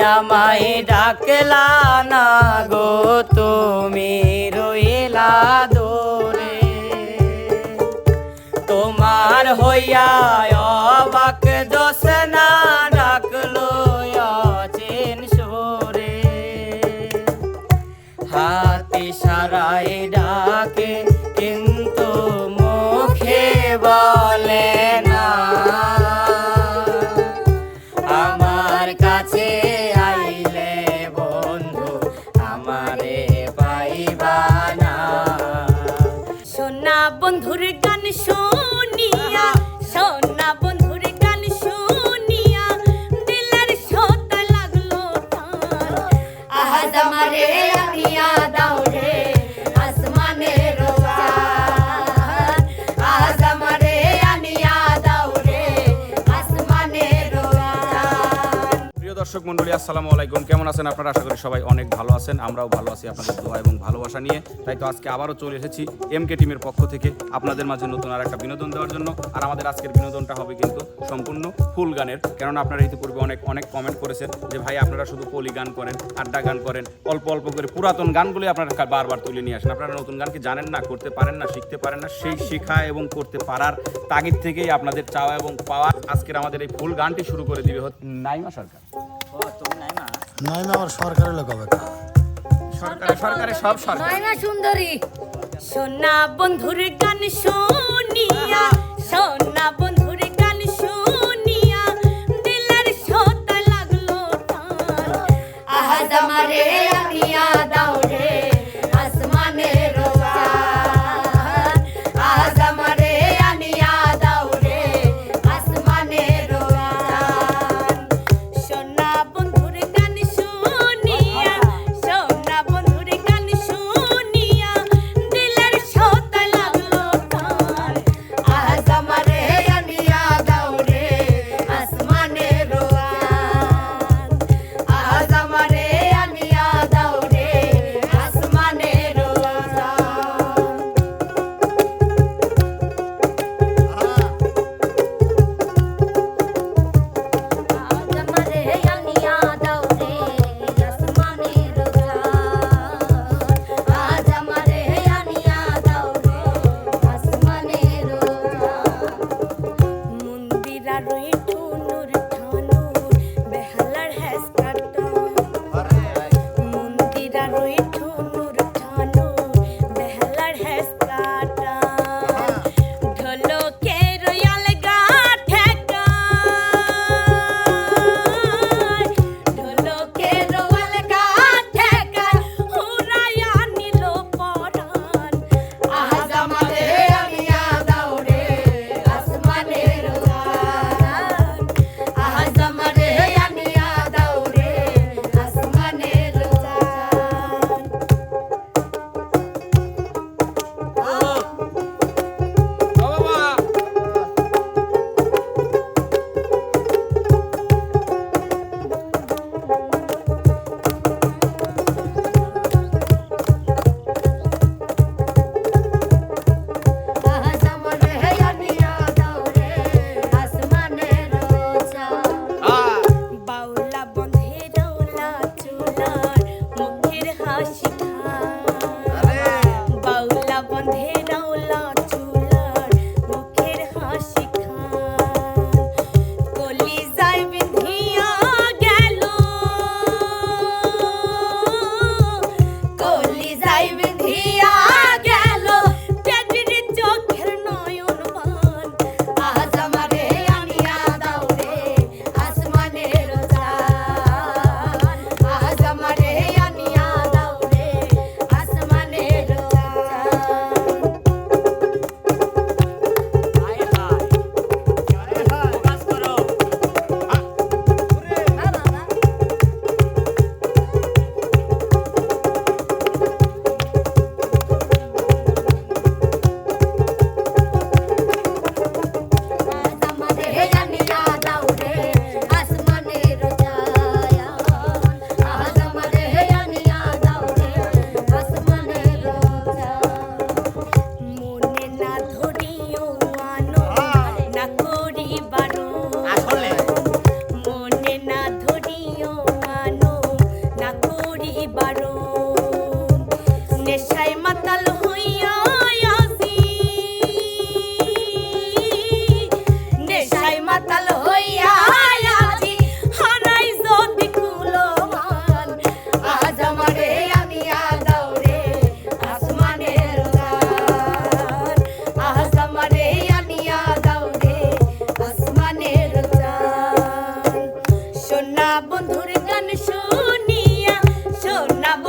আমায় ডাকলা না গো, তুমি রইলা দূরে। তোমার হইয়া অবাক দোসনা ডাকলো অচিন সুরে। হাতি সারাই দর্শক মন্ডলী আসসালামু আলাইকুম। কেমন আছেন আপনারা? আশা করি সবাই অনেক ভালো আছেন। আমরাও ভালো আছি আপনাদের দোয়া এবং ভালোবাসা নিয়ে। তাই তো আজকে আবারও চলে এসেছি এম কে টিমের পক্ষ থেকে আপনাদের মাঝে নতুন আর একটা বিনোদন দেওয়ার জন্য। আর আমাদের আজকের বিনোদনটা হবে কিন্তু সম্পূর্ণ ফুল গানের। কেননা আপনারা ইতিপূর্বে অনেক অনেক কমেন্ট করেছেন যে, ভাই, আপনারা শুধু পলি গান করেন, আড্ডা গান করেন, অল্প অল্প করে পুরাতন গানগুলি আপনারা বারবার তুলে নিয়ে আসেন। আপনারা নতুন গানকে জানেন না, করতে পারেন না, শিখতে পারেন না? সেই শেখা এবং করতে পারার তাগিদ থেকেই আপনাদের চাওয়া এবং পাওয়া আজকের আমাদের এই ফুল গানটি শুরু করে দিবে নাইমা সরকার। নাই না আমার সরকারের লোক হবে সরকারে সরকারে সব সরকার। নয়মা সুন্দরী। সোনা বন্ধুর গান শুনিয়া সোনা বন্ধুর গান শুনিয়া দিলের সোতা লাগল আহাজ আমারে আনিয়া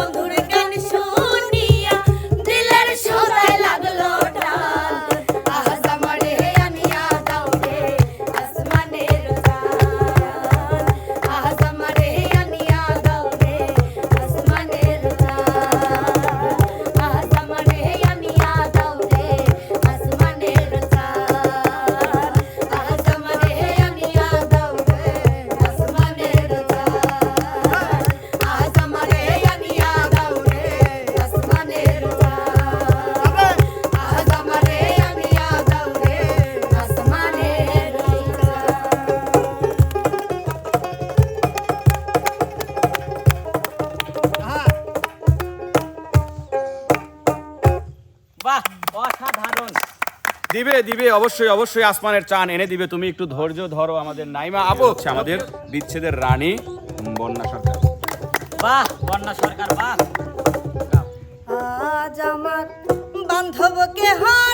বন্ধুরে দিবে দিবে অবশ্যই অবশ্যই আসমানের চান এনে দিবে। তুমি একটু ধৈর্য ধরো আমাদের নাইমা। আপু হচ্ছে আমাদের বিচ্ছেদের রানী বন্যা সরকার। বাহ বন্যা সরকার বাহ। আজ আমার বান্ধবকে হয়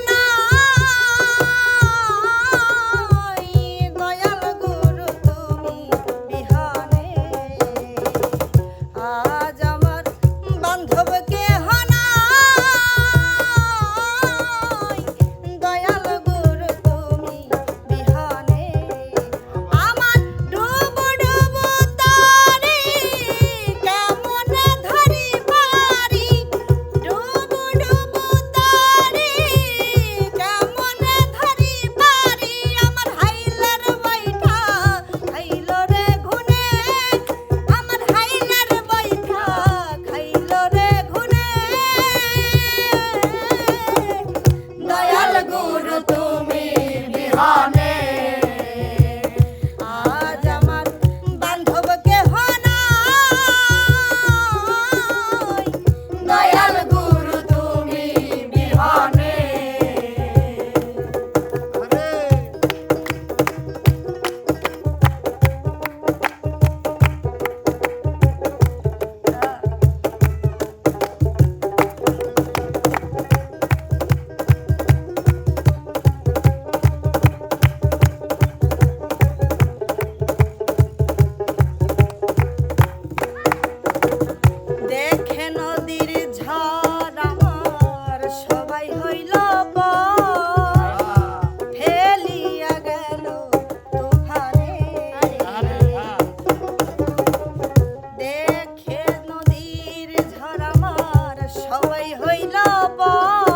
হইল পর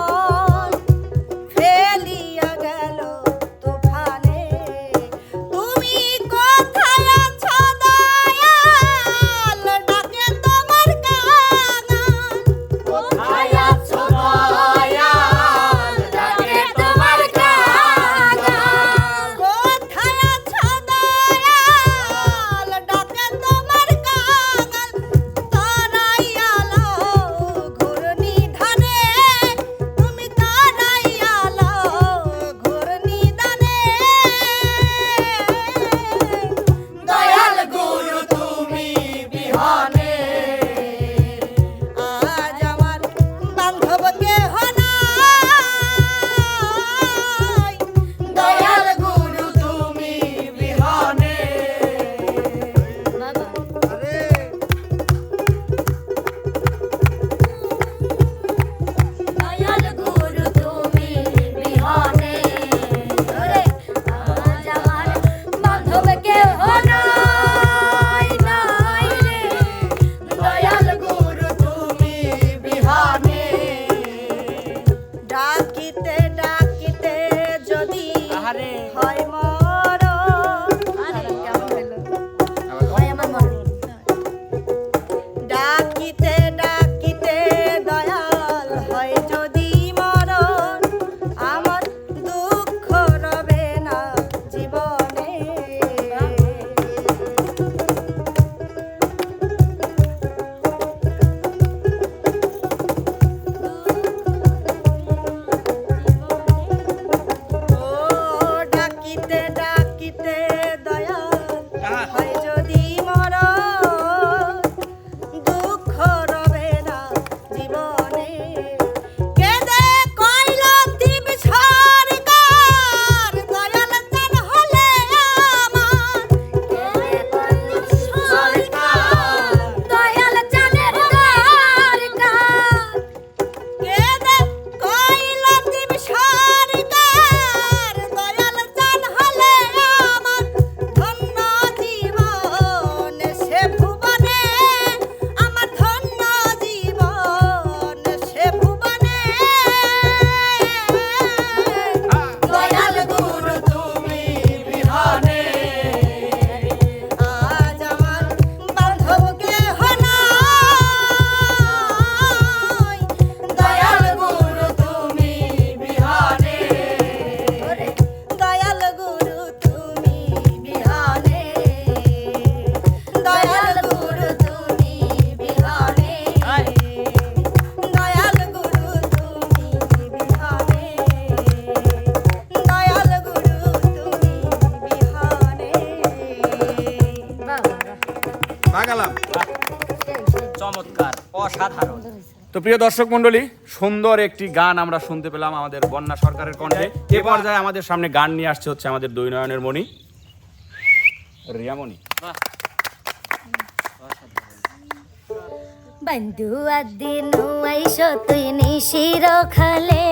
প্রিয় দর্শক মন্ডলী সুন্দর একটি গান আমরা শুনতে পেলাম আমাদের বন্যা সরকারের কণ্ঠে। এ পর্যায়ে আমাদের সামনে গান নিয়ে আসছে হচ্ছে আমাদের দৈনয়নের মণি রিয়ামণি। বন্ধু আদিন আইসো তুই নিশির খালে।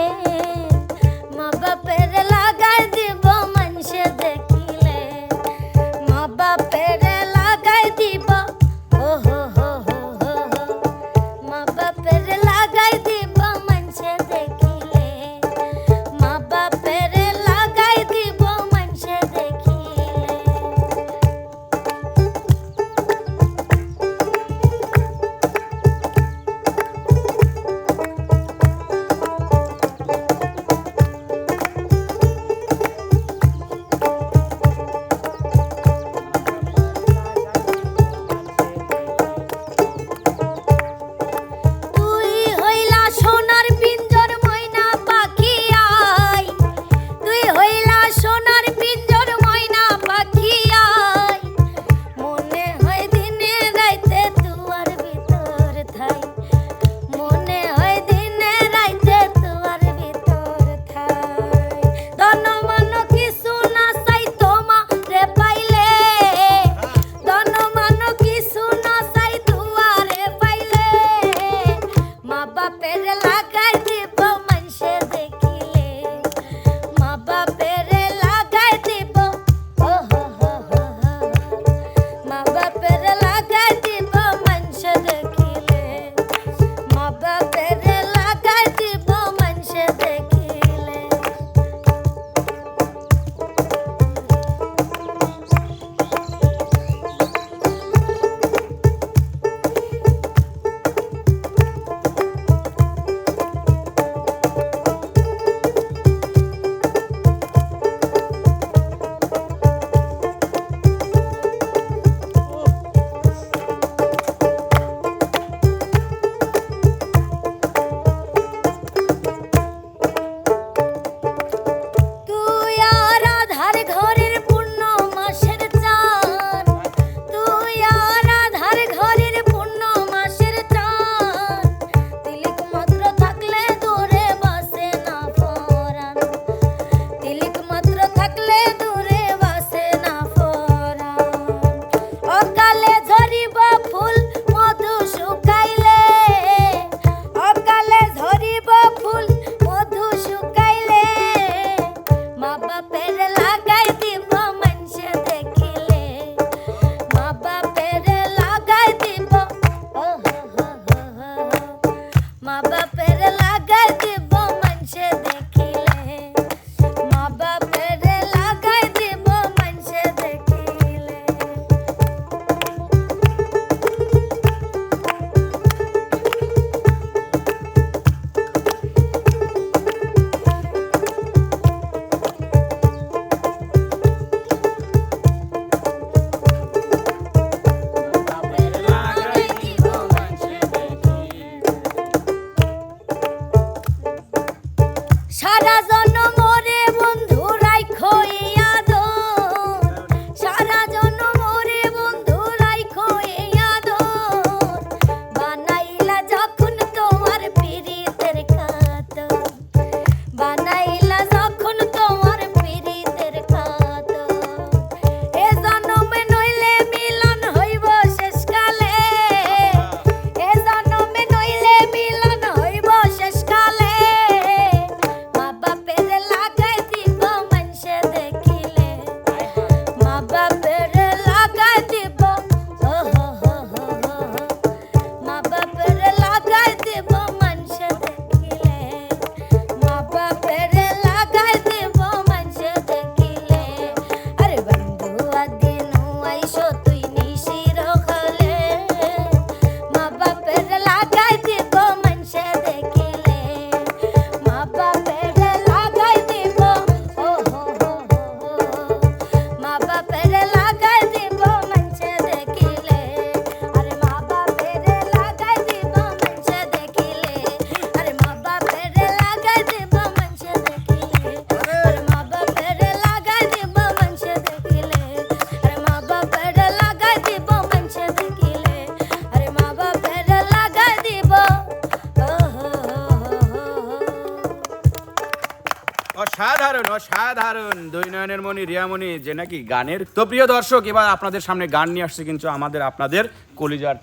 মণি, রিয়ামণি, যে নাকি গানের। তো প্রিয় দর্শক, এবার আপনাদের সামনে গান নিয়ে আসছে কিন্তু আমাদের আপনাদের কলিজার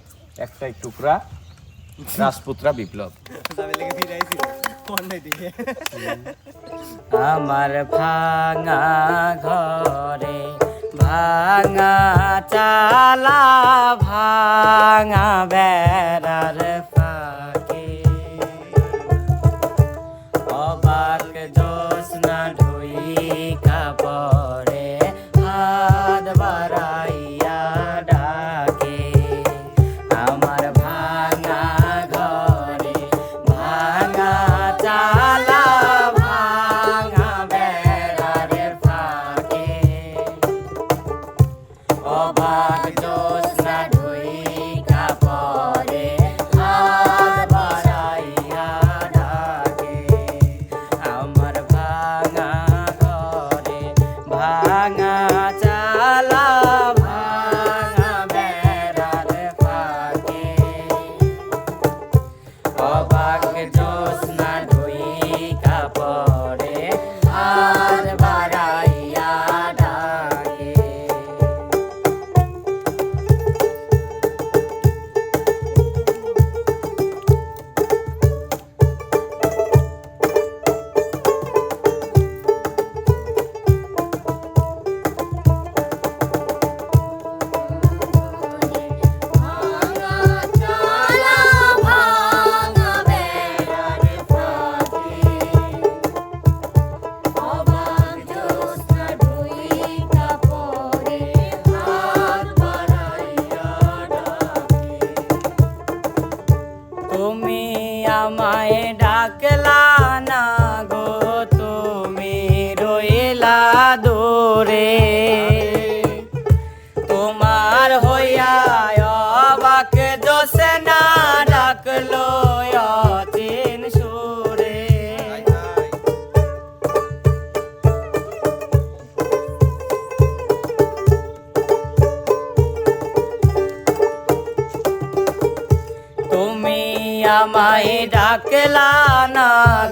একটাই টুকরা, রাজপুত্রা বিপ্লব। আমার ভাঙা ঘরে ভাঙা চালা, ভাঙা বেড়ার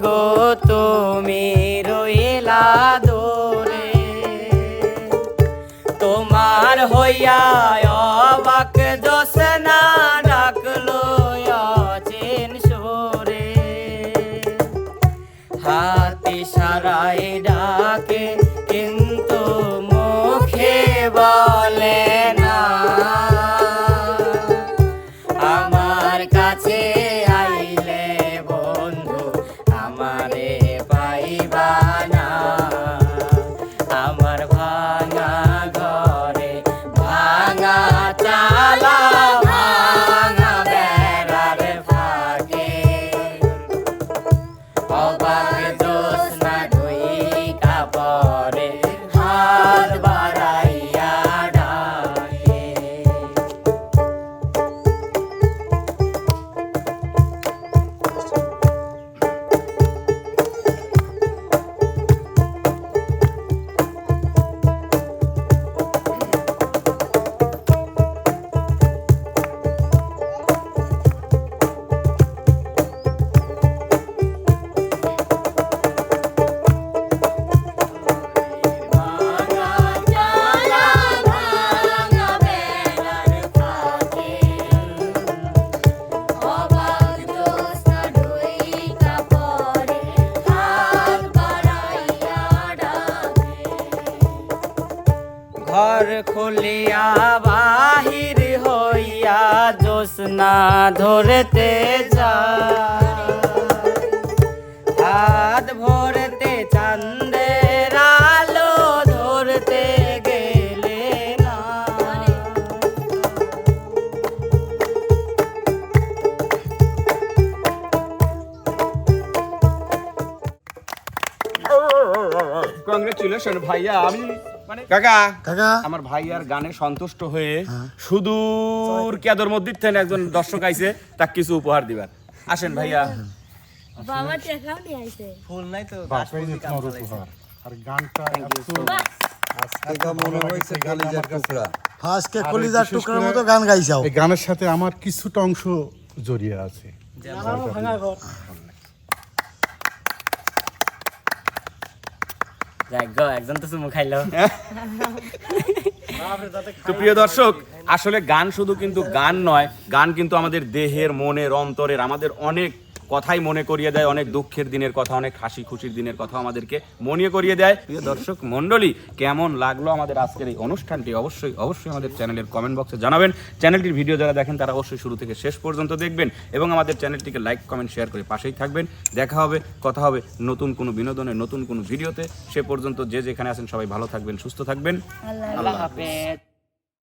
গো তুমি রইলা দূরে। তোমার হইয়া অবাক জোসনা ডাকলো অচিন সুরে। হাতি সারাই ডাকে কিন্তু মুখে বলে জোসনা ধরতে কাকা কাকা। আমার ভাইয়ার গানে সন্তুষ্ট হয়ে সুদূর কেদর মধ্যে থেকে একজন দর্শক আইছে কিছু উপহার দিবার আসেন ভাইয়া। বাবা টেকাও নিয়ে আইছে। বাপাই যে তোমার উপহার। আর গানটা আজকে মনে হয়েছে কলিজার টুকরা। আজকে কলিজার টুকরার মতো গান গাইছাও। এই গানের সাথে আমার কিছুটা অংশ জড়িয়ে আছে। একজন তো চুমু খাইলো। তো প্রিয় দর্শক, আসলে গান শুধু কিন্তু গান নয়, গান কিন্তু আমাদের দেহের, মনের, অন্তরের, আমাদের অনেক কথাই মনে করিয়ে দেয়, অনেক দুঃখের দিনের কথা, অনেক হাসি খুশির দিনের কথা আমাদেরকে মনে করিয়ে দেয়। প্রিয় দর্শক মণ্ডলী, কেমন লাগল আমাদের আজকের এই অনুষ্ঠানটি? অবশ্যই অবশ্যই আমাদের চ্যানেলের কমেন্ট বক্সে জানাবেন। চ্যানেলটির ভিডিও যারা দেখেন, তারা অবশ্যই শুরু থেকে শেষ পর্যন্ত দেখবেন এবং আমাদের চ্যানেলটিকে লাইক কমেন্ট শেয়ার করে পাশেই থাকবেন। দেখা হবে, কথা হবে নতুন কোনো বিনোদনের নতুন কোনো ভিডিওতে। সে পর্যন্ত যে যেখানে আছেন সবাই ভালো থাকবেন, সুস্থ থাকবেন। আল্লাহ হাফেজ।